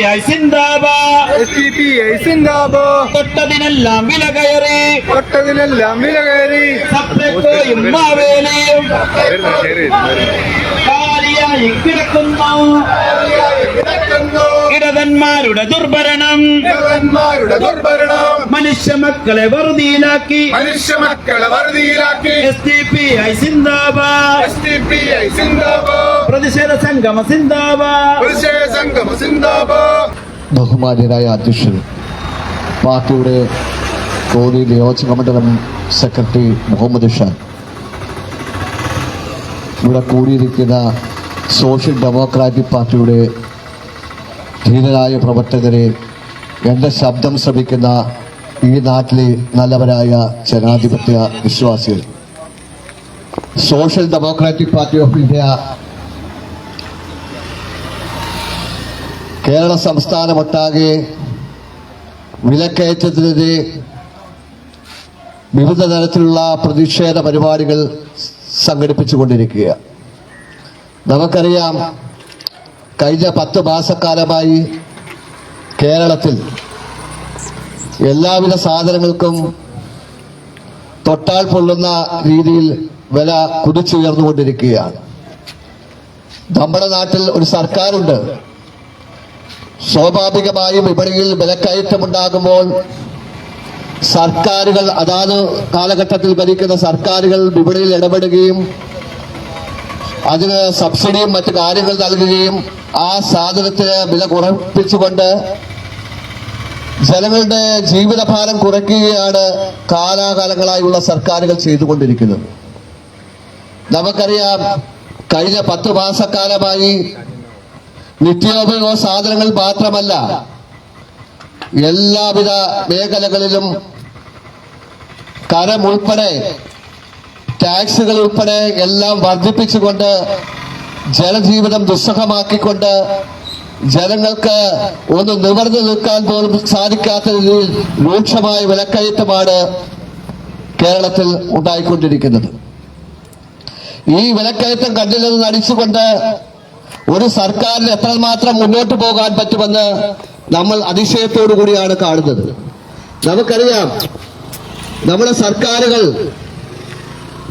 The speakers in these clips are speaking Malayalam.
ഐ സിന്ദാബാ എസ് ഡി പി ഐ സിന്ദാബോ തൊട്ടതിനെല്ലാം വില കയറി. തൊട്ടതിനെല്ലാം വില കയറി. സപ്ലക്കോയും മാവേലിയും. കാലിയായി കിടക്കുന്നു. ഇടതന്മാരുടെ ദുർഭരണം. ദേവന്മാരുടെ ദുർഭരണം. മനുഷ്യ മക്കളെ വറുതിയിലാക്കി. മനുഷ്യ മക്കളെ വറുതിയിലാക്കി. എസ് ഡി പി ഐ സിന്ദാബാദ്. എസ് ഡി പി ഐ സിന്ദാബാദ്. പ്രതിഷേധ സംഗമ സിന്ദാബാദ്. പ്രതിഷേധ സംഗമ സിന്ദാബാദ്. ബഹുമാന്യനായ അധ്യക്ഷൻ പാർട്ടിയുടെ കോന്നി നിയോജക മണ്ഡലം സെക്രട്ടറി മുഹമ്മദ് ഷാൻ. ഇവിടെ കൂടിയിരിക്കുന്ന സോഷ്യൽ ഡെമോക്രാറ്റിക് പാർട്ടിയുടെ ധീരരായ പ്രവർത്തകരെ എന്റെ ശബ്ദം ശ്രമിക്കുന്ന ഈ നാട്ടിലെ നല്ലവരായ ജനാധിപത്യ വിശ്വാസികൾ. Social democratic party of India Kerala സംസ്ഥാനമൊട്ടാകെ വിലക്കയറ്റത്തിനെതിരെ വിവിധ തരത്തിലുള്ള പ്രതിഷേധ പരിപാടികൾ സംഘടിപ്പിച്ചുകൊണ്ടിരിക്കുക നമുക്കറിയാം കഴിഞ്ഞ പത്ത് മാസക്കാലമായി കേരളത്തിൽ എല്ലാവിധ സാധനങ്ങൾക്കും തൊട്ടാൽ പൊള്ളുന്ന രീതിയിൽ വില കുതിച്ചുയർന്നുകൊണ്ടിരിക്കുകയാണ്. നമ്മുടെ നാട്ടിൽ ഒരു സർക്കാരുണ്ട്. സ്വാഭാവികമായും വിപണിയിൽ വിലക്കയറ്റമുണ്ടാകുമ്പോൾ സർക്കാരുകൾ അതാത് കാലഘട്ടത്തിൽ ഭരിക്കുന്ന സർക്കാരുകൾ വിപണിയിൽ ഇടപെടുകയും അതിന് സബ്സിഡിയും മറ്റു കാര്യങ്ങൾ നൽകുകയും ആ സാധനത്തിന് വില കുറപ്പിച്ചുകൊണ്ട് ജനങ്ങളുടെ ജീവിതഭാരം കുറയ്ക്കുകയാണ് കാലാകാലങ്ങളായുള്ള സർക്കാരുകൾ ചെയ്തുകൊണ്ടിരിക്കുന്നത്. നമുക്കറിയാം കഴിഞ്ഞ പത്ത് മാസക്കാലമായി നിത്യോപയോഗ സാധനങ്ങൾ മാത്രമല്ല എല്ലാവിധ മേഖലകളിലും കരം ഉൾപ്പെടെ ടാക്സുകൾ ഉൾപ്പെടെ എല്ലാം വർദ്ധിപ്പിച്ചുകൊണ്ട് ജനജീവിതം ദുസ്സഹമാക്കിക്കൊണ്ട് ജനങ്ങൾക്ക് ഒന്ന് നിവർന്നു നിൽക്കാൻ പോലും സാധിക്കാത്ത രീതിയിൽ രൂക്ഷമായ വിലക്കയറ്റമാണ് കേരളത്തിൽ ഉണ്ടായിക്കൊണ്ടിരിക്കുന്നത്. ഈ വിലക്കയറ്റം കണ്ടിൽ നിന്ന് അടിച്ചുകൊണ്ട് ഒരു സർക്കാരിന് എത്രമാത്രം മുന്നോട്ട് പോകാൻ പറ്റുമെന്ന് നമ്മൾ അതിശയത്തോടു കൂടിയാണ് കാണുന്നത്. നമുക്കറിയാം നമ്മുടെ സർക്കാരുകൾ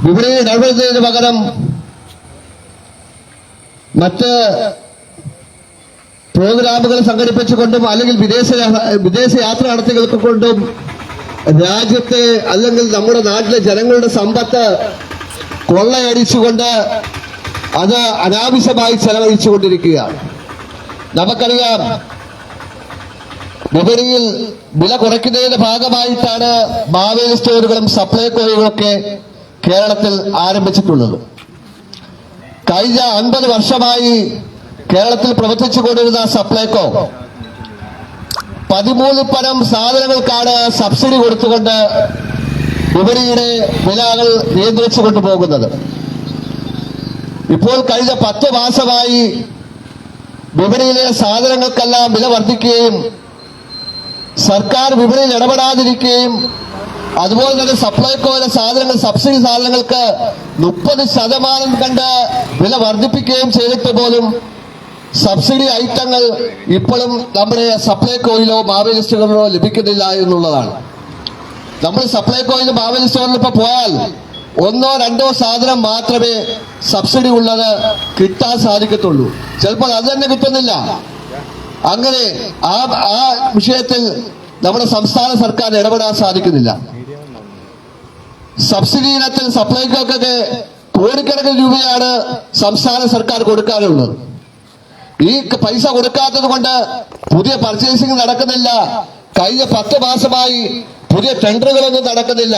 വിപണിയിൽ ഇടപെടുന്നതിന് പകരം മറ്റ് പ്രോഗ്രാമുകൾ സംഘടിപ്പിച്ചുകൊണ്ടും അല്ലെങ്കിൽ വിദേശ വിദേശ യാത്ര നടത്തികൾക്ക് കൊണ്ടും രാജ്യത്തെ അല്ലെങ്കിൽ നമ്മുടെ നാട്ടിലെ ജനങ്ങളുടെ സമ്പത്ത് കൊള്ളയടിച്ചുകൊണ്ട് അത് അനാവശ്യമായി ചെലവഴിച്ചുകൊണ്ടിരിക്കുകയാണ്. നമുക്കറിയാം വിപണിയിൽ വില കുറയ്ക്കുന്നതിന്റെ ഭാഗമായിട്ടാണ് മാവേലി സ്റ്റോറുകളും സപ്ലൈകോയുകളൊക്കെ കേരളത്തിൽ ആരംഭിച്ചിട്ടുള്ളത്. കഴിഞ്ഞ അൻപത് വർഷമായി കേരളത്തിൽ പ്രവർത്തിച്ചു കൊണ്ടിരുന്ന സപ്ലൈകോ പതിമൂന്ന് പരം സാധനങ്ങൾക്കാണ് സബ്സിഡി കൊടുത്തുകൊണ്ട് വിപണിയുടെ വിലകൾ നിയന്ത്രിച്ചു കൊണ്ടുപോകുന്നത്. ഇപ്പോൾ കഴിഞ്ഞ പത്ത് മാസമായി വിപണിയിലെ സാധനങ്ങൾക്കെല്ലാം വില വർദ്ധിക്കുകയും സർക്കാർ വിപണിയിൽ ഇടപെടാതിരിക്കുകയും അതുപോലെ തന്നെ സപ്ലൈകോയിലെ സാധനങ്ങൾ സബ്സിഡി സാധനങ്ങൾക്ക് മുപ്പത് ശതമാനം കണ്ട് വില വർദ്ധിപ്പിക്കുകയും ചെയ്തിട്ട് പോലും സബ്സിഡി ഐറ്റങ്ങൾ ഇപ്പോഴും നമ്മുടെ സപ്ലൈകോയിലോ മാവേലിസ്റ്റുകളിലോ ലഭിക്കുന്നില്ല എന്നുള്ളതാണ്. നമ്മൾ സപ്ലൈകോയിലും മാവേലിസ്റ്റുകളിലും ഇപ്പൊ പോയാൽ ഒന്നോ രണ്ടോ സാധനം മാത്രമേ സബ്സിഡി ഉള്ളത് കിട്ടാൻ സാധിക്കത്തുള്ളൂ. ചിലപ്പോൾ അത് തന്നെ കിട്ടുന്നില്ല. അങ്ങനെ ആ ആ വിഷയത്തിൽ നമ്മുടെ സംസ്ഥാന സർക്കാർ ഇടപെടാൻ സാധിക്കുന്നില്ല. സബ്സിഡി ഇനത്തിൽ സപ്ലൈകോക്കൊക്കെ കോടിക്കണക്കിന് രൂപയാണ് സംസ്ഥാന സർക്കാർ കൊടുക്കാനുള്ളത് ഈ പൈസ കൊടുക്കാത്തത് കൊണ്ട് പുതിയ പർച്ചേസിംഗ് നടക്കുന്നില്ല. കഴിഞ്ഞ പത്ത് മാസമായി പുതിയ ടെൻഡറുകളൊന്നും നടക്കുന്നില്ല.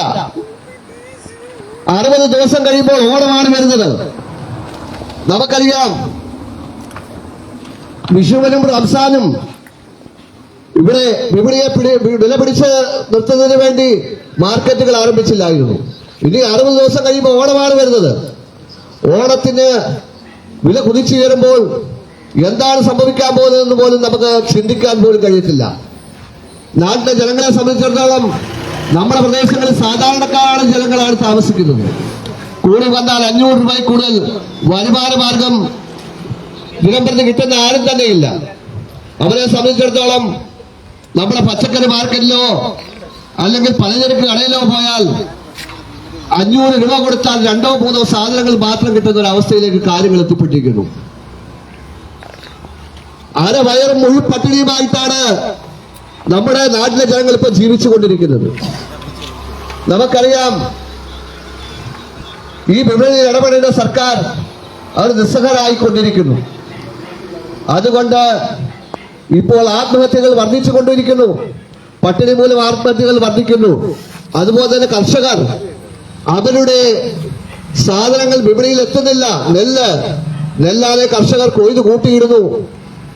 അറുപത് ദിവസം കഴിയുമ്പോൾ ഓണമാണ് വരുന്നത്. നമുക്കറിയാം. വിഷുവിനും റംസാനും ഇവിടെ വിപണിയെ പിടി വില പിടിച്ച് നിർത്തുന്നതിന് വേണ്ടി മാർക്കറ്റുകൾ ആരംഭിച്ചില്ലായിരുന്നു. ഇനി അറുപത് ദിവസം കഴിയുമ്പോൾ ഓണമാണ് വരുന്നത്. ഓണത്തിന് വില കുതിച്ചുയരുമ്പോൾ എന്താണ് സംഭവിക്കാൻ പോകുന്നതെന്ന് പോലും നമുക്ക് ചിന്തിക്കാൻ പോലും കഴിയത്തില്ല. നാട്ടിലെ ജനങ്ങളെ സംബന്ധിച്ചിടത്തോളം നമ്മുടെ പ്രദേശങ്ങളിൽ സാധാരണക്കാരാണ് ജനങ്ങളാണ് താമസിക്കുന്നത്. കൂടി വന്നാൽ അഞ്ഞൂറ് രൂപയിൽ കൂടുതൽ വരുമാന മാർഗം ദിനംപ്രതി കിട്ടുന്ന ആരും തന്നെയില്ല. അവരെ സംബന്ധിച്ചിടത്തോളം നമ്മുടെ പച്ചക്കറി മാർക്കറ്റിലോ അല്ലെങ്കിൽ പലചരക്ക് കടയിലോ പോയാൽ അഞ്ഞൂറ് രൂപ കൊടുത്താൽ രണ്ടോ മൂന്നോ സാധനങ്ങൾ മാത്രം കിട്ടുന്ന ഒരു അവസ്ഥയിലേക്ക് കാര്യങ്ങൾ എത്തിപ്പെട്ടിരിക്കുന്നു. അര വയറും മുഴുവൻ പട്ടിണിയുമായിട്ടാണ് നമ്മുടെ നാട്ടിലെ ജനങ്ങൾ ഇപ്പൊ ജീവിച്ചുകൊണ്ടിരിക്കുന്നത്. നമുക്കറിയാം ഈ വിപണിയിൽ ഇടപെടേണ്ട സർക്കാർ അവർ നിസ്സഹരായിക്കൊണ്ടിരിക്കുന്നു. അതുകൊണ്ട് ഇപ്പോൾ ആത്മഹത്യകൾ വർദ്ധിച്ചു കൊണ്ടിരിക്കുന്നു. പട്ടിണി മൂലം ആത്മഹത്യകൾ വർദ്ധിക്കുന്നു. അതുപോലെ തന്നെ കർഷകർ അവരുടെ സാധനങ്ങൾ വിപണിയിൽ എത്തുന്നില്ല. നെല്ല് നെല്ലാതെ കർഷകർ കൊയ്തു കൂട്ടിയിടുന്നു.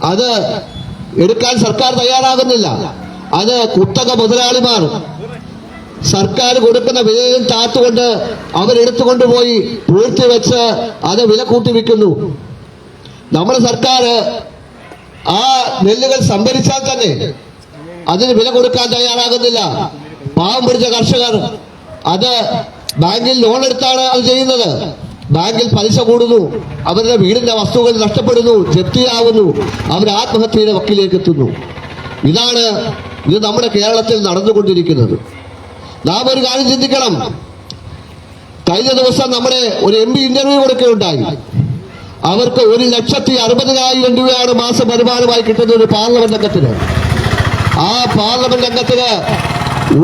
അത് എടുക്കാൻ സർക്കാർ തയ്യാറാകുന്നില്ല. അത് കുത്തക മുതലാളിമാർ സർക്കാർ കൊടുക്കുന്ന വിലയിൽ താത്തുകൊണ്ട് അവരെടുത്തുകൊണ്ടുപോയി പൂഴ്ത്തി വെച്ച് അത് വില കൂട്ടി വിൽക്കുന്നു. നമ്മുടെ സർക്കാർ ആ നെല്ലുകൾ സംഭരിച്ചാൽ തന്നെ അതിന് വില കൊടുക്കാൻ തയ്യാറാകുന്നില്ല. പാവം പിടിച്ച കർഷകർ അത് ബാങ്കിൽ ലോൺ എടുത്താണ് അത് ചെയ്യുന്നത്. ബാങ്കിൽ പലിശ കൂടുന്നു. അവരുടെ വീടിന്റെ വസ്തുക്കൾ നഷ്ടപ്പെടുന്നു ജപ്തിയാവുന്നു അവർ ആത്മഹത്യയുടെ വക്കിലേക്ക് എത്തുന്നു ഇതാണ് ഇത് നമ്മുടെ കേരളത്തിൽ നടന്നുകൊണ്ടിരിക്കുന്നത്. നാം ഒരു കാര്യം ചിന്തിക്കണം. കഴിഞ്ഞ ദിവസം നമ്മുടെ ഒരു എം പി ഇന്റർവ്യൂ കൊടുക്കുകയുണ്ടായി. അവർക്ക് ഒരു ലക്ഷത്തി അറുപതിനായിരം രൂപയാണ് മാസം വരുമാനമായി കിട്ടുന്ന ഒരു പാർലമെന്റ് അംഗത്തിന് ആ പാർലമെന്റ് അംഗത്തിന്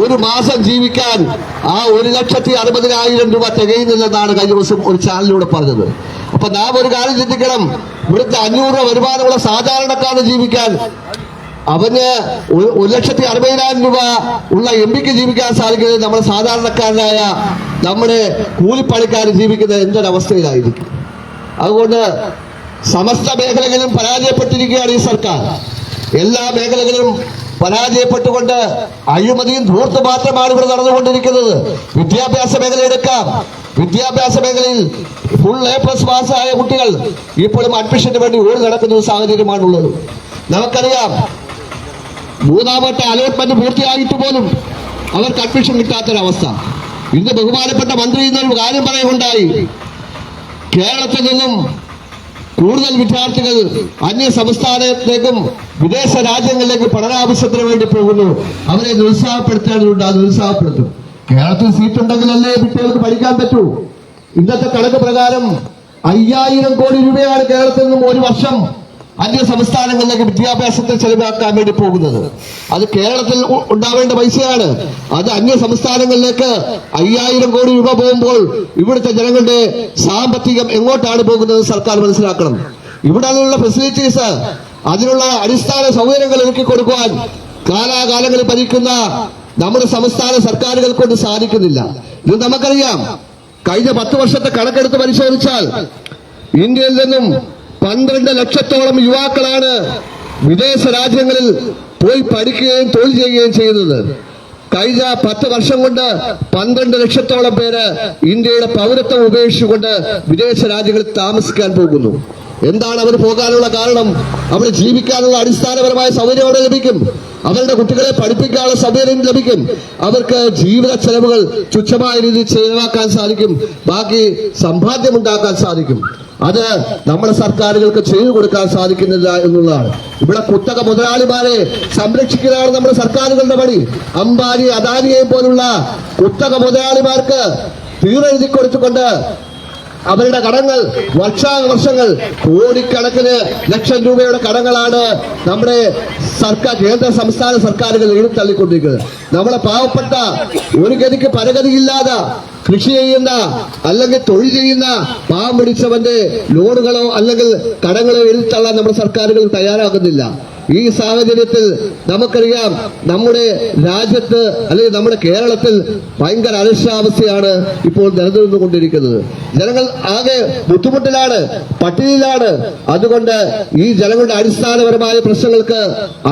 ഒരു മാസം ജീവിക്കാൻ ആ ഒരു ലക്ഷത്തി അറുപതിനായിരം രൂപ തികയുന്നില്ലെന്നാണ് കഴിഞ്ഞ ദിവസം ഒരു ചാനലിലൂടെ പറഞ്ഞത്. അപ്പൊ നാം ഒരു കാര്യം ചിന്തിക്കണം. ഇവിടുത്തെ അഞ്ഞൂറ് രൂപ വരുമാനമുള്ള സാധാരണക്കാരന് ജീവിക്കാൻ അവന് ഒരു ലക്ഷത്തി അറുപതിനായിരം രൂപ ഉള്ള എം പിക്ക് ജീവിക്കാൻ സാധിക്കുന്നത് നമ്മുടെ സാധാരണക്കാരനായ നമ്മുടെ കൂലിപ്പണിക്കാർ ജീവിക്കുന്നത് എന്തൊരവസ്ഥയിലായിരിക്കും? അതുകൊണ്ട് സമസ്ത മേഖലകളിലും പരാജയപ്പെട്ടിരിക്കുകയാണ് ഈ സർക്കാർ. എല്ലാ മേഖലകളിലും പരാജയപ്പെട്ടുകൊണ്ട് അഴിമതിയും ധൂർത്ത് മാത്രമാണ് ഇവിടെ നടന്നുകൊണ്ടിരിക്കുന്നത്. വിദ്യാഭ്യാസ മേഖല എടുക്കാം. വിദ്യാഭ്യാസ മേഖലയിൽ ഫുൾ എ പ്ലസ് പാസ്സായ കുട്ടികൾ ഇപ്പോഴും അഡ്മിഷന് വേണ്ടി ഓടി നടക്കുന്ന ഒരു സാഹചര്യമാണുള്ളത്. നമുക്കറിയാം മൂന്നാമത്തെ അലോട്ട്മെന്റ് പൂർത്തിയായിട്ട് പോലും അവർക്ക് അഡ്മിഷൻ കിട്ടാത്തൊരവസ്ഥ. ഇന്ന് ബഹുമാനപ്പെട്ട മന്ത്രി ഇന്നൊരു കാര്യം പറയുകയുണ്ടായി. കേരളത്തിൽ നിന്നും കൂടുതൽ വിദ്യാർത്ഥികൾ അന്യ സംസ്ഥാനത്തേക്കും വിദേശ രാജ്യങ്ങളിലേക്ക് പഠനാവശ്യത്തിന് വേണ്ടി പോകുന്നു. അവരെ നിരുത്സാഹപ്പെടുത്തേണ്ടതുണ്ട് അത് നിരുത്സാഹപ്പെടുത്തും കേരളത്തിൽ സീറ്റ് ഉണ്ടെങ്കിലല്ലേ കുട്ടികൾക്ക് പഠിക്കാൻ പറ്റൂ. ഇന്നത്തെ കണക്ക് പ്രകാരം അയ്യായിരം കോടി രൂപയാണ് കേരളത്തിൽ നിന്നും ഒരു വർഷം അന്യ സംസ്ഥാനങ്ങളിലേക്ക് വിദ്യാഭ്യാസത്തിൽ ചെലവാക്കാൻ വേണ്ടി പോകുന്നത്. അത് കേരളത്തിൽ ഉണ്ടാവേണ്ട പൈസയാണ്. അത് അന്യ സംസ്ഥാനങ്ങളിലേക്ക് അയ്യായിരം കോടി രൂപ പോകുമ്പോൾ ഇവിടുത്തെ ജനങ്ങളുടെ സാമ്പത്തികം എങ്ങോട്ടാണ് പോകുന്നത് സർക്കാർ മനസ്സിലാക്കണം. ഇവിടെ അതിനുള്ള ഫെസിലിറ്റീസ് അതിനുള്ള അടിസ്ഥാന സൗകര്യങ്ങൾ ഒരുക്കി കൊടുക്കുവാൻ കാലാകാലങ്ങളിൽ ഭരിക്കുന്ന നമ്മുടെ സംസ്ഥാന സർക്കാരുകൾ കൊണ്ട് സാധിക്കുന്നില്ല. ഇത് നമുക്കറിയാം. കഴിഞ്ഞ പത്ത് വർഷത്തെ കണക്കെടുത്ത് പരിശോധിച്ചാൽ ഇന്ത്യയിൽ നിന്നും പന്ത്രണ്ട് ലക്ഷത്തോളം യുവാക്കളാണ് വിദേശ രാജ്യങ്ങളിൽ പോയി പഠിക്കുകയും തൊഴിൽ ചെയ്യുകയും ചെയ്യുന്നത്. കഴിഞ്ഞ പത്ത് വർഷം കൊണ്ട് പന്ത്രണ്ട് ലക്ഷത്തോളം പേര് ഇന്ത്യയുടെ പൗരത്വം ഉപേക്ഷിച്ചുകൊണ്ട് വിദേശ രാജ്യങ്ങളിൽ താമസിക്കാൻ പോകുന്നു. എന്താണ് അവർ പോകാനുള്ള കാരണം? അവർ ജീവിക്കാനുള്ള അടിസ്ഥാനപരമായ സൗകര്യം അവിടെ ലഭിക്കും. അവരുടെ കുട്ടികളെ പഠിപ്പിക്കാനുള്ള സൗകര്യം ലഭിക്കും. അവർക്ക് ജീവിത ചെലവുകൾ തുച്ഛമായ രീതിയിൽ ചെലവാക്കാൻ സാധിക്കും. ബാക്കി സമ്പാദ്യം ഉണ്ടാക്കാൻ സാധിക്കും. അത് നമ്മുടെ സർക്കാരുകൾക്ക് ചെയ്തു കൊടുക്കാൻ സാധിക്കുന്നില്ല എന്നുള്ളതാണ്. ഇവിടെ കുത്തക മുതലാളിമാരെ സംരക്ഷിക്കുന്നതാണ് നമ്മുടെ സർക്കാരുകളുടെ പണി. അംബാനി അദാനിയെ പോലുള്ള കുത്തക മുതലാളിമാർക്ക് തീരെഴുതി കൊടുത്തുകൊണ്ട് അവരുടെ കടങ്ങൾ വർഷാവർഷങ്ങൾ കോടിക്കണക്കിന് ലക്ഷം രൂപയുടെ കടങ്ങളാണ് നമ്മുടെ സർക്കാർ കേന്ദ്ര സംസ്ഥാന സർക്കാരുകൾ എഴുത്തള്ളിക്കൊണ്ടിരിക്കുന്നത് നമ്മളെ പാവപ്പെട്ട ഒരു ഗതിക്ക് പരഗതിയില്ലാതെ കൃഷി ചെയ്യുന്ന അല്ലെങ്കിൽ തൊഴിൽ ചെയ്യുന്ന പാവം പിടിച്ചവന്റെ ലോണുകളോ അല്ലെങ്കിൽ കടങ്ങളോ എഴുത്തള്ളാൻ നമ്മുടെ സർക്കാരുകൾ തയ്യാറാകുന്നില്ല. ഈ സാഹചര്യത്തിൽ നമുക്കറിയാം നമ്മുടെ രാജ്യത്ത് അല്ലെങ്കിൽ നമ്മുടെ കേരളത്തിൽ ഭയങ്കര അനിശ്ചാവസ്ഥയാണ് ഇപ്പോൾ നിലനിന്നുകൊണ്ടിരിക്കുന്നത് ജനങ്ങൾ ആകെ ബുദ്ധിമുട്ടിലാണ് പട്ടിണിയിലാണ്. അതുകൊണ്ട് ഈ ജനങ്ങളുടെ അടിസ്ഥാനപരമായ പ്രശ്നങ്ങൾക്ക്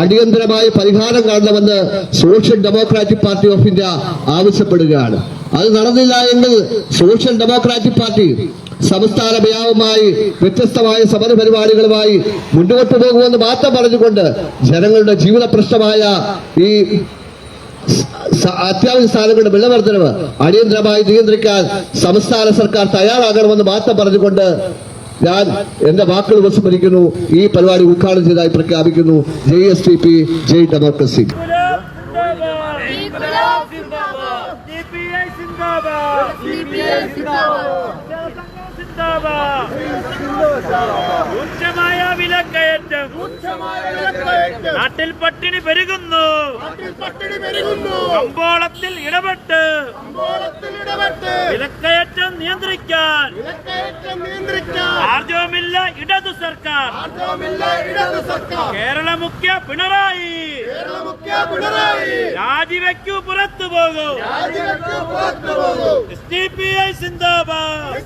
അടിയന്തരമായ പരിഹാരം കാണണമെന്ന് social democratic party of India ആവശ്യപ്പെടുകയാണ്. അത് നടന്നില്ല എങ്കിൽ സോഷ്യൽ ഡെമോക്രാറ്റിക് പാർട്ടി സംസ്ഥാന വ്യാപകമായി വ്യത്യസ്തമായ സമര പരിപാടികളുമായി മുന്നോട്ട് പോകുമെന്ന് മാത്രം പറഞ്ഞുകൊണ്ട് ജനങ്ങളുടെ ജീവിത പ്രശ്നമായ ഈ അത്യാവശ്യ സ്ഥാനങ്ങളുടെ വിലവർദ്ധനവ് അടിയന്തരമായി നിയന്ത്രിക്കാൻ സംസ്ഥാന സർക്കാർ തയ്യാറാകണമെന്ന് മാത്രം പറഞ്ഞുകൊണ്ട് ഞാൻ എന്റെ വാക്കുകൾ ഉപസ്മരിക്കുന്നു ഈ പരിപാടി ഉദ്ഘാടനം ചെയ്തതായി പ്രഖ്യാപിക്കുന്നു. ജെ എസ് ടി പി ജയ് ഡെമോക്രസി ഇൻക്ലാബ് സിന്ദാബാദ് സിപിഐ സിന്ദാബാദ് സിപിഐ സിന്ദാബാദ് സിന്ദാബാദ് ഉച്ചമായ വിലക്കയറ്റം. നാട്ടിൽ പട്ടിണി പെരുകുന്നു. കമ്പോളത്തിൽ ഇടപെട്ട്. വിലക്കയറ്റം നിയന്ത്രിക്കാൻ. ആർജവുമില്ല ഇടതു സർക്കാർ. കേരള മുഖ്യ പിണറായി. രാജിവെക്കൂ പുറത്തു പോകും. S D P I Zindabad.